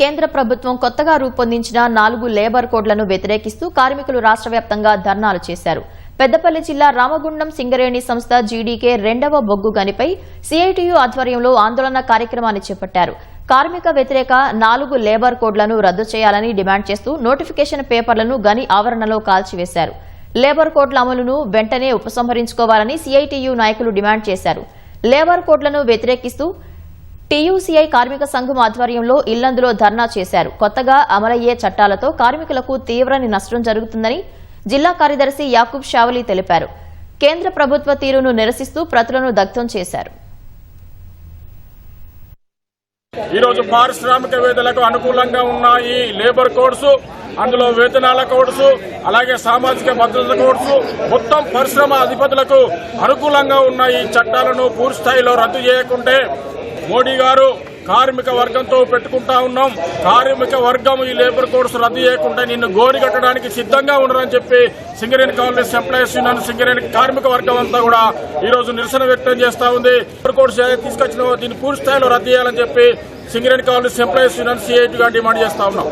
కేంద్ర ప్రభుత్వం కొత్తగా రూపొందించిన నాలుగు లేబర్ కోడ్లను వ్యతిరేకిస్తూ కార్మికులు రాష్ట్ర వ్యాప్తంగా ధర్నాలు చేశారు. పెద్దపల్లి జిల్లా రామగుండం సింగరేణి సంస్థ జీడీకే రెండవ బొగ్గు గనిపై సిఐటియు ఆధ్వర్యంలో ఆందోళన కార్యక్రమాన్ని చేపట్టారు. కార్మిక వ్యతిరేక నాలుగు లేబర్ కోడ్లను రద్దు చేయాలని డిమాండ్ చేస్తూ నోటిఫికేషన్ పేపర్లను గని ఆవరణలో కాల్చివేశారు. లేబర్ కోడ్ల అమలును వెంటనే ఉపసంహరించుకోవాలని సిఐటియు నాయకులు డిమాండ్ చేశారు. లేబర్ కోడ్లను వ్యతిరేకిస్తూ టీయూసీఐ కార్మిక సంఘం ఆధ్వర్యంలో ఇల్లందులో ధర్నా చేశారు. కొత్తగా అమలయ్యే చట్టాలతో కార్మికులకు తీవ్రని నష్టం జరుగుతుందని జిల్లా కార్యదర్శి యాకూబ్ షావలి తెలిపారు. కేంద్ర ప్రభుత్వ తీరును నిరసిస్తూ ప్రతులను దగ్ధం చేశారు. ఈ రోజు పారిశ్రామిక వేదలకు అనుకూలంగా ఉన్నాయి లేబర్ కోడ్స్ అందులో వేతనాల కోడ్స్ అలాగే సామాజిక భద్రత కోడ్స్ మొత్తం పరిశ్రమ అధిపతులకు అనుకూలంగా ఉన్న ఈ చట్టాలను పూర్తి స్థాయిలో రద్దు చేయకుంటే మోడీ గారు కార్మిక వర్గంతో పెట్టుకుంటా ఉన్నాం. కార్మిక వర్గం ఈ లేబర్ కోడ్స్ రద్దు చేయకుండా నిన్ను గోరి కట్టడానికి సిద్ధంగా ఉండరని చెప్పి Singareni Congress employees union Singareni కార్మిక వర్గం అంతా కూడా ఈ రోజు నిరసన వ్యక్తం చేస్తా ఉంది. లేబర్ కోడ్స్ తీసుకొచ్చిన దీన్ని పూర్తి స్థాయిలో రద్దు చేయాలని చెప్పి సింగరేణి కాంగ్రెస్ ఎంప్లాయీస్ యూనియన్ సిఐటిగా డిమాండ్ చేస్తా ఉన్నాం.